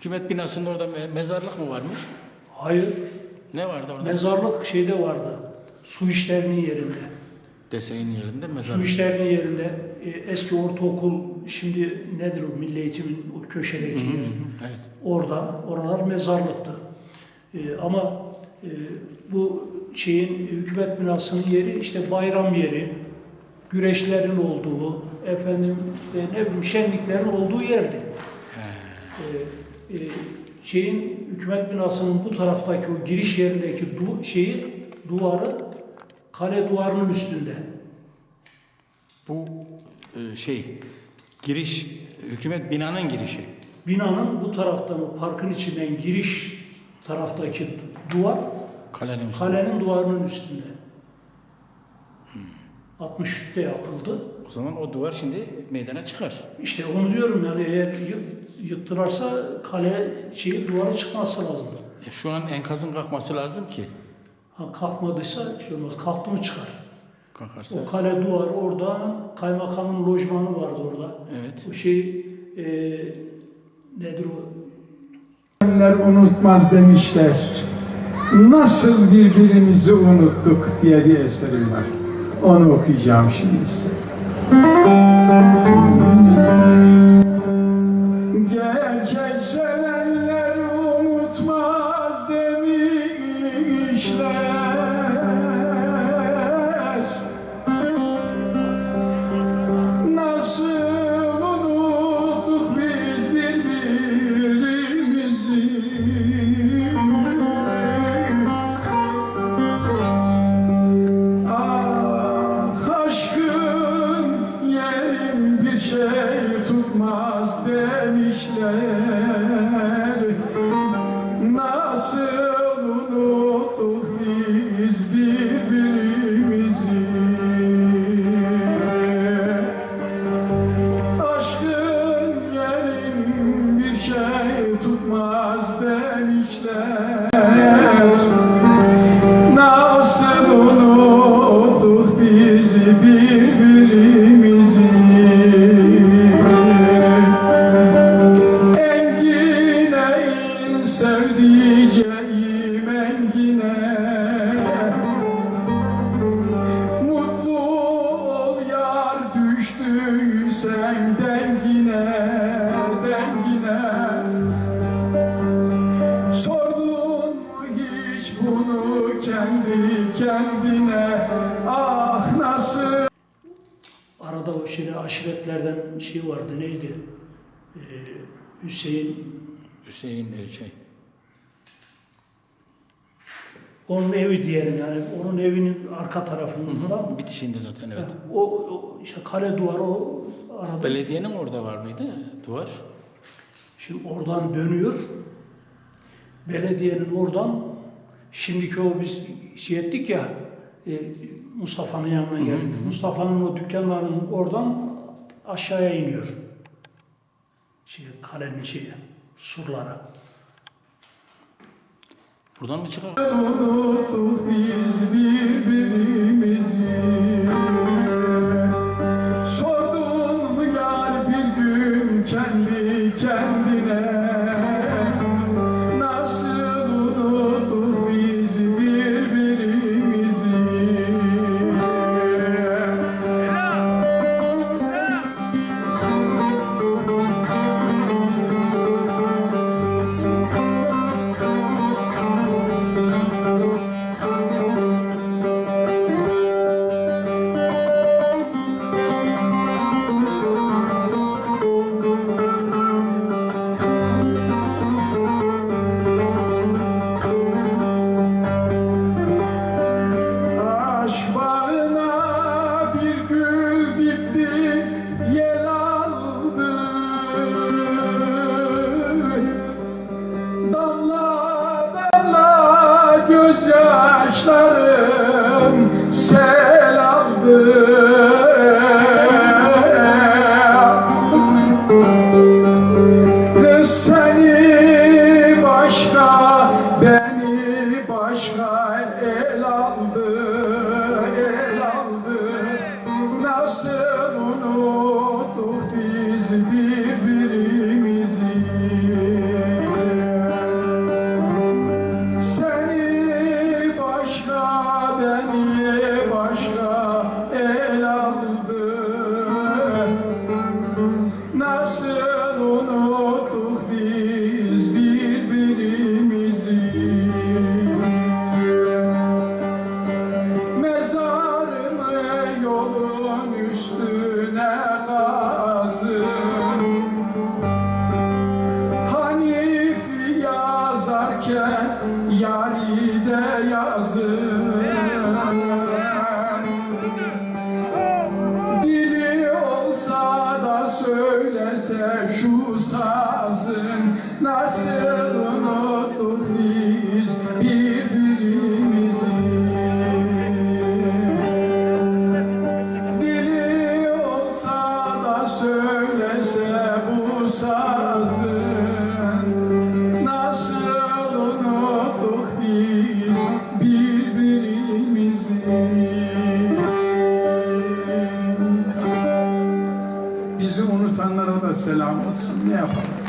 Hükümet binasının orada me- mezarlık mı varmış? Hayır, Ne vardı orada? mezarlık şeyde vardı. Su işlerinin yerinde. Deseyin yerinde Su mezarlık. işlerinin yerinde e, eski ortaokul şimdi nedir o milli eğitimin o köşedeki yer. Evet. Orada, oralar mezarlıktı. E, ama e, bu şeyin hükümet binasının yeri işte bayram yeri, güreşlerin olduğu, efendim e, ne bileyim şenliklerin olduğu yerdi. E, e, şeyin hükümet binasının bu taraftaki o giriş yerindeki du, şeyi duvarı kale duvarının üstünde. Bu e, şey giriş hükümet binanın girişi. Binanın bu taraftan o parkın içinden giriş taraftaki duvar Kalenin kalenin duvarının üstünde. 63'te yapıldı. O zaman o duvar şimdi meydana çıkar. İşte onu diyorum yani eğer yı- yıktılarsa kale şeyi duvarı çıkması lazım. E, şu an enkazın kalkması lazım ki. Ha, kalkmadıysa şey olmaz. Kalktı mı çıkar. Kalkarsa. O kale duvarı oradan kaymakamın lojmanı vardı orada. Evet. O şey e, nedir o? Unutmaz demişler. Nasıl birbirimizi unuttuk diye bir eserim var. Onu okuyacağım şimdi size. Demişler Nasıl Arada o şey aşiretlerden şey vardı neydi? Ee, Hüseyin Hüseyin e, şey. onun evi diyelim yani onun evinin arka tarafında Bitişinde zaten evet. o, o işte kale duvarı o arada Belediyenin orada var mıydı duvar? şimdi oradan dönüyor belediyenin oradan şimdiki o biz şey ettik ya e, Mustafa'nın yanına geldik. Mustafa'nın o dükkanlarının oradan aşağıya iniyor. Şey, kalenin şeyi, surlara. Buradan mı çıkar? unuttuk biz birbirimizi gözyaşlarım sel yazarken yari de yazır Dili olsa da söylese şu sazın nasıl Bizi unutanlara da selam olsun ne yapalım